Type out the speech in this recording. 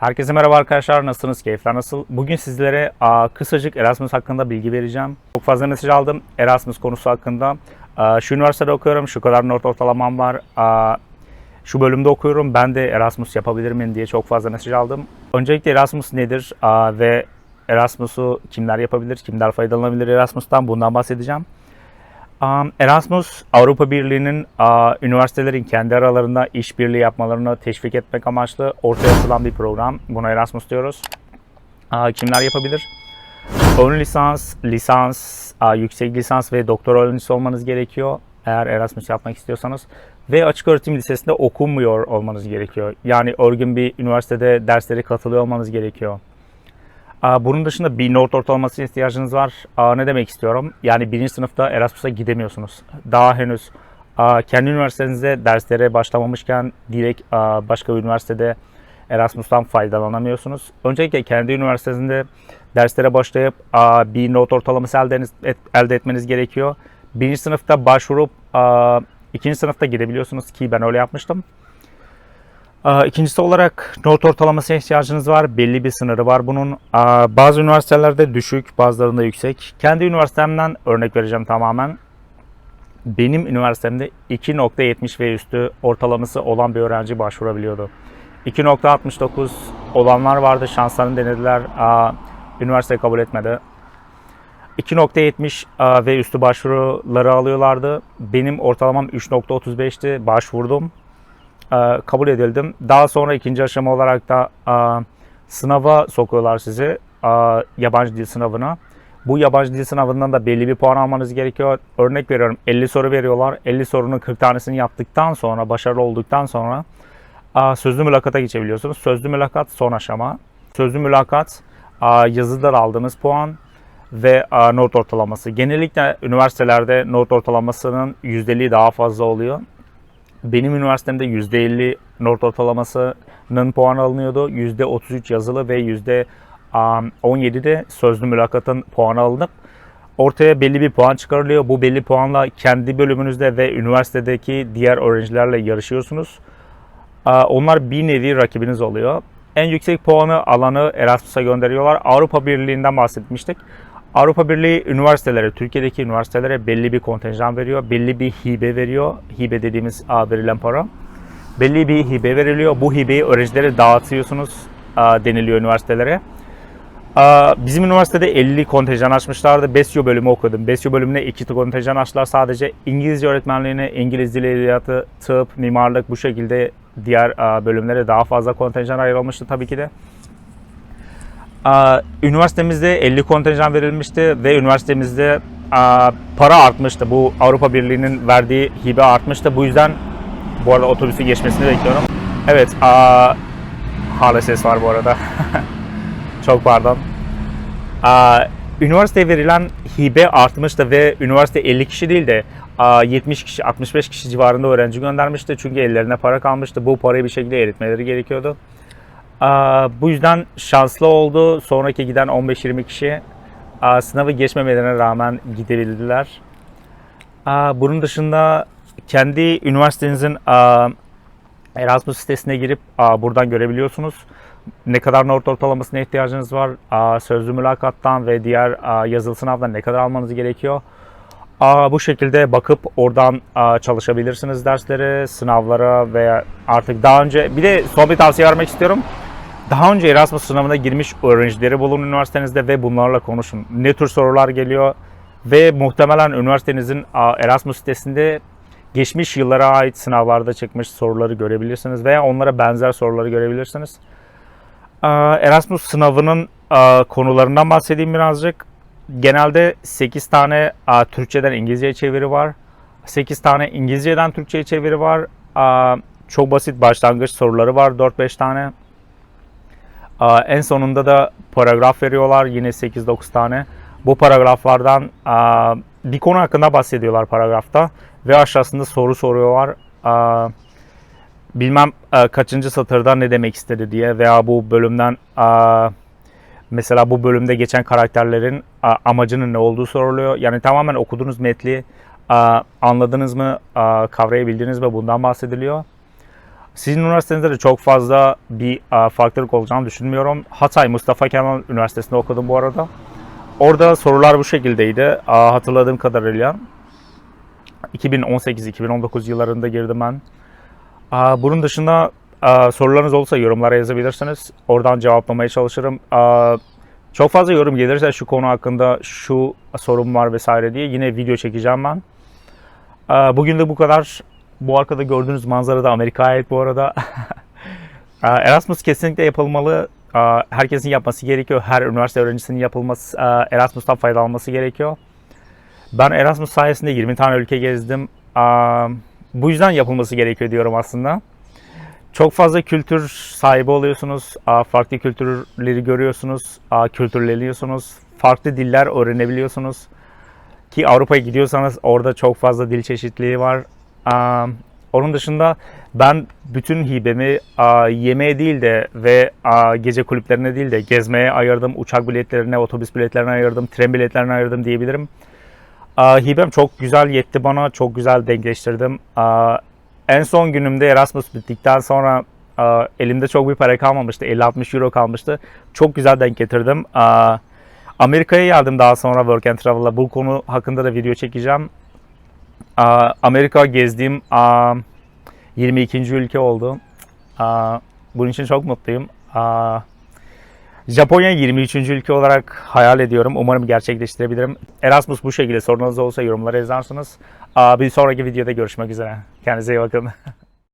Herkese merhaba arkadaşlar. Nasılsınız? Keyifler nasıl? Bugün sizlere aa, kısacık Erasmus hakkında bilgi vereceğim. Çok fazla mesaj aldım Erasmus konusu hakkında. Aa, Şu üniversitede okuyorum, şu kadar not ortalamam var. Aa, Şu bölümde okuyorum, ben de Erasmus yapabilir miyim diye çok fazla mesaj aldım. Öncelikle Erasmus nedir Aa, ve Erasmus'u kimler yapabilir, kimler faydalanabilir Erasmus'tan bundan bahsedeceğim. Erasmus Avrupa Birliği'nin üniversitelerin kendi aralarında işbirliği yapmalarını teşvik etmek amaçlı ortaya atılan bir program. Buna Erasmus diyoruz. Kimler yapabilir? Ön lisans, lisans, yüksek lisans ve doktora öğrencisi olmanız gerekiyor. Eğer Erasmus yapmak istiyorsanız. Ve açık öğretim lisesinde okunmuyor olmanız gerekiyor. Yani örgün bir üniversitede derslere katılıyor olmanız gerekiyor. Bunun dışında bir not ortalaması ihtiyacınız var. Ne demek istiyorum? Yani birinci sınıfta Erasmus'a gidemiyorsunuz. Daha henüz kendi üniversitenizde derslere başlamamışken direkt başka bir üniversitede Erasmus'tan faydalanamıyorsunuz. Öncelikle kendi üniversitenizde derslere başlayıp bir not ortalaması elde, et- elde etmeniz gerekiyor. Birinci sınıfta başvurup ikinci sınıfta gidebiliyorsunuz ki ben öyle yapmıştım. İkincisi olarak not ortalamasına ihtiyacınız var. Belli bir sınırı var bunun. Bazı üniversitelerde düşük, bazılarında yüksek. Kendi üniversitemden örnek vereceğim tamamen. Benim üniversitemde 2.70 ve üstü ortalaması olan bir öğrenci başvurabiliyordu. 2.69 olanlar vardı, şanslarını denediler. Üniversite kabul etmedi. 2.70 aa, ve üstü başvuruları alıyorlardı. Benim ortalamam 3.35'ti. Başvurdum e, kabul edildim. Daha sonra ikinci aşama olarak da e, sınava sokuyorlar sizi. e, yabancı dil sınavına. Bu yabancı dil sınavından da belli bir puan almanız gerekiyor. Örnek veriyorum 50 soru veriyorlar. 50 sorunun 40 tanesini yaptıktan sonra, başarılı olduktan sonra e, sözlü mülakata geçebiliyorsunuz. Sözlü mülakat son aşama. Sözlü mülakat yazılar aldığınız puan ve not ortalaması. Genellikle üniversitelerde not ortalamasının yüzdeliği daha fazla oluyor. Benim üniversitemde %50 not ortalamasının puan alınıyordu. %33 yazılı ve %17'de sözlü mülakatın puanı alınıp ortaya belli bir puan çıkarılıyor. Bu belli puanla kendi bölümünüzde ve üniversitedeki diğer öğrencilerle yarışıyorsunuz. Onlar bir nevi rakibiniz oluyor. En yüksek puanı alanı Erasmus'a gönderiyorlar. Avrupa Birliği'nden bahsetmiştik. Avrupa Birliği üniversitelere, Türkiye'deki üniversitelere belli bir kontenjan veriyor. Belli bir hibe veriyor. Hibe dediğimiz aa, verilen para. Belli bir hibe veriliyor. Bu hibeyi öğrencilere dağıtıyorsunuz aa, deniliyor üniversitelere. Aa, Bizim üniversitede 50 kontenjan açmışlardı. Besyo bölümü okudum. Besyo bölümüne 2 kontenjan açtılar sadece. İngilizce öğretmenliğine, İngiliz dili edebiyatı, tıp, mimarlık bu şekilde diğer aa, bölümlere daha fazla kontenjan ayrılmıştı tabii ki de. Üniversitemizde 50 kontenjan verilmişti ve üniversitemizde para artmıştı. Bu Avrupa Birliği'nin verdiği hibe artmıştı. Bu yüzden bu arada otobüsü geçmesini bekliyorum. Evet, hala ses var bu arada. Çok pardon. Üniversiteye verilen hibe artmıştı ve üniversite 50 kişi değil de aa, 70 kişi, 65 kişi civarında öğrenci göndermişti. Çünkü ellerine para kalmıştı. Bu parayı bir şekilde eritmeleri gerekiyordu. Bu yüzden şanslı oldu. Sonraki giden 15-20 kişi sınavı geçmemelerine rağmen gidebildiler. Bunun dışında kendi üniversitenizin Erasmus sitesine girip buradan görebiliyorsunuz. Ne kadar not ortalamasına ihtiyacınız var, sözlü mülakattan ve diğer yazılı sınavdan ne kadar almanız gerekiyor. Bu şekilde bakıp oradan çalışabilirsiniz derslere, sınavlara veya artık daha önce bir de son bir tavsiye vermek istiyorum. Daha önce Erasmus sınavına girmiş öğrencileri bulun üniversitenizde ve bunlarla konuşun. Ne tür sorular geliyor ve muhtemelen üniversitenizin Erasmus sitesinde geçmiş yıllara ait sınavlarda çıkmış soruları görebilirsiniz veya onlara benzer soruları görebilirsiniz. Erasmus sınavının konularından bahsedeyim birazcık. Genelde 8 tane Türkçeden İngilizceye çeviri var. 8 tane İngilizceden Türkçe'ye çeviri var. Çok basit başlangıç soruları var 4-5 tane. En sonunda da paragraf veriyorlar yine 8-9 tane. Bu paragraflardan bir konu hakkında bahsediyorlar paragrafta ve aşağısında soru soruyorlar. Bilmem kaçıncı satırda ne demek istedi diye veya bu bölümden mesela bu bölümde geçen karakterlerin amacının ne olduğu soruluyor. Yani tamamen okuduğunuz metni anladınız mı, kavrayabildiniz mi bundan bahsediliyor. Sizin üniversitenizde de çok fazla bir farklılık olacağını düşünmüyorum. Hatay Mustafa Kemal Üniversitesi'nde okudum bu arada. Orada sorular bu şekildeydi. Hatırladığım kadarıyla. 2018-2019 yıllarında girdim ben. Bunun dışında sorularınız olursa yorumlara yazabilirsiniz. Oradan cevaplamaya çalışırım. Çok fazla yorum gelirse şu konu hakkında şu sorun var vesaire diye yine video çekeceğim ben. Bugün de bu kadar. Bu arkada gördüğünüz manzara da Amerika'ya ait bu arada. Erasmus kesinlikle yapılmalı. Herkesin yapması gerekiyor. Her üniversite öğrencisinin yapılması, Erasmus'tan faydalanması gerekiyor. Ben Erasmus sayesinde 20 tane ülke gezdim. Bu yüzden yapılması gerekiyor diyorum aslında. Çok fazla kültür sahibi oluyorsunuz. Farklı kültürleri görüyorsunuz. Kültürleniyorsunuz. Farklı diller öğrenebiliyorsunuz. Ki Avrupa'ya gidiyorsanız orada çok fazla dil çeşitliliği var. Onun dışında ben bütün hibemi yemeğe değil de ve gece kulüplerine değil de gezmeye ayırdım. Uçak biletlerine, otobüs biletlerine ayırdım, tren biletlerine ayırdım diyebilirim. Hibem çok güzel yetti bana. Çok güzel denkleştirdim. Aa, en son günümde Erasmus bittikten sonra elimde çok bir para kalmamıştı. 50-60 euro kalmıştı. Çok güzel denk getirdim. Amerika'ya geldim daha sonra Work and Travel'la. Bu konu hakkında da video çekeceğim. Amerika gezdiğim aa, 22. ülke oldu. Bunun için çok mutluyum. Japonya 23. ülke olarak hayal ediyorum. Umarım gerçekleştirebilirim. Erasmus bu şekilde sorunuz olursa yorumlara yazarsınız. Bir sonraki videoda görüşmek üzere. Kendinize iyi bakın.